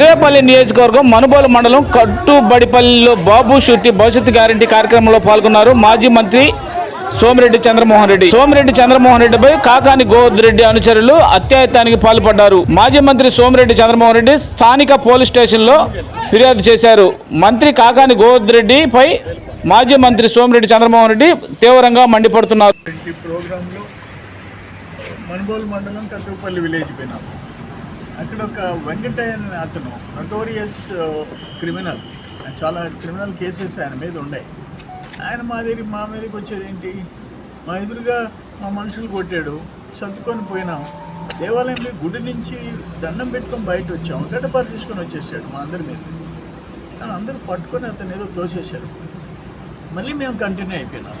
సర్వేపల్లి నియోజకవర్గం మనుబోలు మండలం కట్టుబడిపల్లిలో బాబు షూరిటీ భవిష్యత్తు గ్యారంటీ కార్యక్రమంలో పాల్గొన్నారు మాజీ మంత్రి సోమిరెడ్డి చంద్రమోహన్ రెడ్డి. సోమిరెడ్డి చంద్రమోహన్ రెడ్డిపై కాకాని గోవర్ధరెడ్డి అనుచరులు అత్యాయత్నానికి పాల్పడ్డారు. మాజీ మంత్రి సోమిరెడ్డి చంద్రమోహన్ రెడ్డి స్థానిక పోలీస్ స్టేషన్లో ఫిర్యాదు చేశారు. మంత్రి కాకాని గోవర్ధరెడ్డిపై మాజీ మంత్రి సోమిరెడ్డి చంద్రమోహన్ రెడ్డి తీవ్రంగా మండిపడుతున్నారు. మండలం కట్టుపల్లి విలేజ్ అక్కడ ఒక వెంకటయ్యన్ అతను నటోరియస్ క్రిమినల్ uh, చాలా క్రిమినల్ కేసెస్ ఆయన మీద ఉన్నాయి. ఆయన మా దగ్గర మా మీదకి వచ్చేది ఏంటి మా ఎదురుగా మా మనుషులు కొట్టాడు సర్దుకొని పోయినాం. దేవాలయంలో గుడి నుంచి దండం పెట్టుకొని బయట వచ్చాం. గడ్డపారు తీసుకొని వచ్చేసాడు మా అందరి మీద. కానీ అందరూ పట్టుకొని అతను ఏదో తోసేశారు. మళ్ళీ మేము కంటిన్యూ అయిపోయినాం.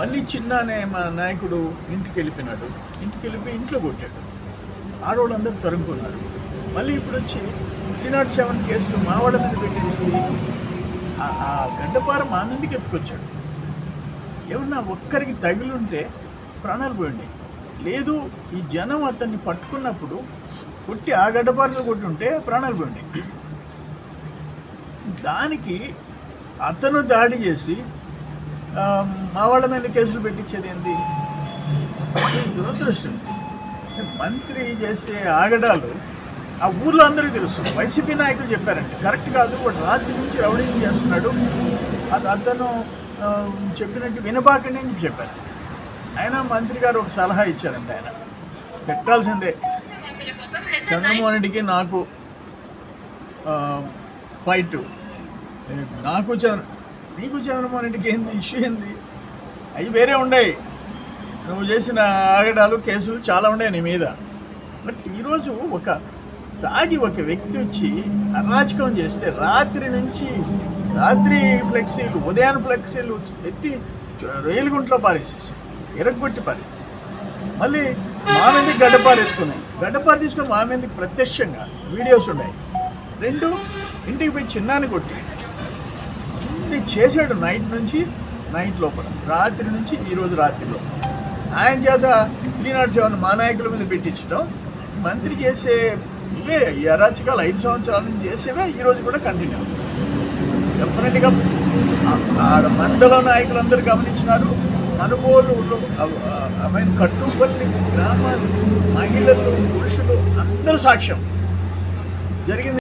మళ్ళీ చిన్న అనే మా నాయకుడు ఇంటికి వెళ్ళిపోయినాడు. ఇంటికి వెళ్ళిపోయి ఇంట్లో కొట్టాడు. ఆడవాళ్ళందరూ తరుముకున్నారు. మళ్ళీ ఇప్పుడు వచ్చి త్రీ నాట్ సెవెన్ కేసులు మావాడ మీద పెట్టేసి ఆ- గడ్డపార మా మీదకి ఎత్తుకొచ్చాడు. ఎవరన్నా ఒక్కరికి తగిలింటే ప్రాణాలు పోయండి. లేదు ఈ జనం అతన్ని పట్టుకున్నప్పుడు కొట్టి ఆ గడ్డపారతో కొట్టుంటే ప్రాణాలు పోయండి. దానికి అతను దాడి చేసి మా వాళ్ళ మీద కేసులు పెట్టించేది ఏంది? దురదృష్టం. మంత్రి చేసే ఆగడాలు ఆ ఊర్లో అందరికీ తెలుసు. వైసీపీ నాయకులు చెప్పారండి. కరెక్ట్ కాదు వాడు రాత్రి నుంచి రౌడింగ్ చేస్తున్నాడు. అది అతను చెప్పినట్టు వినబాకండి అని చెప్పారు. ఆయన మంత్రి గారు ఒక సలహా ఇచ్చారంట ఆయన. పెట్టాల్సిందే. చంద్రమోహన్ రెడ్డికి నాకు ఫైట్ నాకు చంద్ర నీకు చంద్రమోహన్ రెడ్డికి ఏంది ఇష్యూ ఏంది? అవి వేరే ఉన్నాయి నువ్వు చేసిన ఆగడాలు కేసులు చాలా ఉన్నాయి నీ మీద. బట్ ఈరోజు ఒక తాగి ఒక వ్యక్తి వచ్చి అరాచకం చేస్తే రాత్రి నుంచి రాత్రి ఫ్లెక్సీలు ఉదయాన ఫ్లెక్సీలు ఎత్తి రైలుగుంట్లో పారేసేసి ఎరగొట్టి పారే మళ్ళీ మా మీదకి గడ్డపారు వేసుకున్నాయి గడ్డపారు మా మీదకి ప్రత్యక్షంగా వీడియోస్ ఉన్నాయి. రెండు ఇంటికి పోయి చిన్నాన్ని కొట్టి ఇది చేశాడు నైట్ నుంచి నైట్ లోపల రాత్రి నుంచి ఈరోజు రాత్రిలో ఆయన చేత త్రీ నాట్ సెవెన్ మా నాయకుల మీద పెట్టించడం. మంత్రి చేసే ఇవే ఈ అరాచకాలు ఐదు సంవత్సరాల నుంచి చేసేవే ఈరోజు కూడా కంటిన్యూ. డెఫినెట్గా ఆడ మండల నాయకులందరూ గమనించినారు. అనుభవాలు ఐ మీన్ కట్టుబల్లి గ్రామాలు మహిళలు పురుషులు అందరూ సాక్ష్యం. జరిగింది